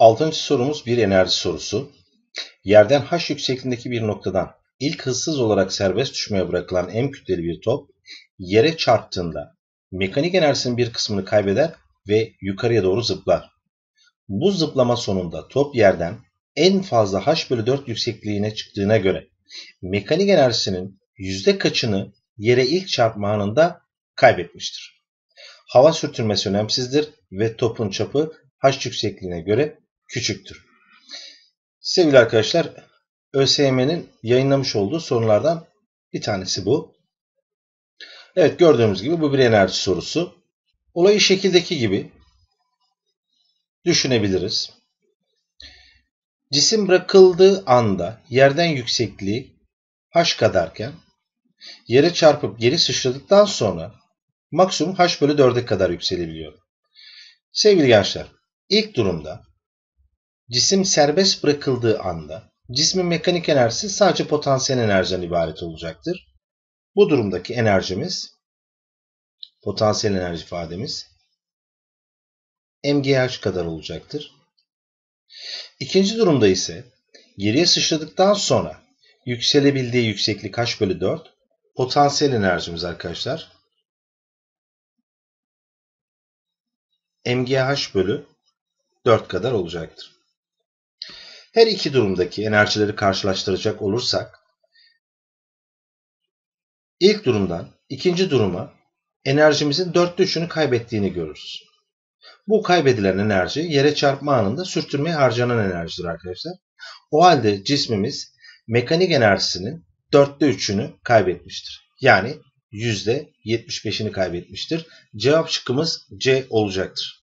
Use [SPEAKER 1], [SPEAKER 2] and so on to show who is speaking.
[SPEAKER 1] Altıncı sorumuz bir enerji sorusu. Yerden h yüksekliğindeki bir noktadan ilk hızsız olarak serbest düşmeye bırakılan m kütleli bir top yere çarptığında mekanik enerjisinin bir kısmını kaybeder ve yukarıya doğru zıplar. Bu zıplama sonunda top yerden en fazla h bölü 4 yüksekliğine çıktığına göre mekanik enerjisinin yüzde kaçını yere ilk çarpma anında kaybetmiştir. Hava sürtünmesi önemsizdir ve topun çapı h yüksekliğine göre küçüktür. Sevgili arkadaşlar, ÖSYM'nin yayınlamış olduğu sorulardan bir tanesi bu. Evet gördüğümüz gibi bu bir enerji sorusu. Olayı şekildeki gibi düşünebiliriz. Cisim bırakıldığı anda yerden yüksekliği h kadarken yere çarpıp geri sıçradıktan sonra maksimum h bölü 4'e kadar yükselebiliyor. Sevgili gençler, ilk durumda cisim serbest bırakıldığı anda cismin mekanik enerjisi sadece potansiyel enerjiden ibaret olacaktır. Bu durumdaki enerjimiz, potansiyel enerji ifademiz mgh kadar olacaktır. İkinci durumda ise geriye sıçradıktan sonra yükselebildiği yükseklik h bölü 4 potansiyel enerjimiz arkadaşlar mgh bölü 4 kadar olacaktır. Her iki durumdaki enerjileri karşılaştıracak olursak ilk durumdan ikinci duruma enerjimizin dörtte üçünü kaybettiğini görürüz. Bu kaybedilen enerji yere çarpma anında sürtünmeye harcanan enerjidir arkadaşlar. O halde cismimiz mekanik enerjisinin dörtte üçünü kaybetmiştir. Yani %75'ini kaybetmiştir. Cevap şıkkımız C olacaktır.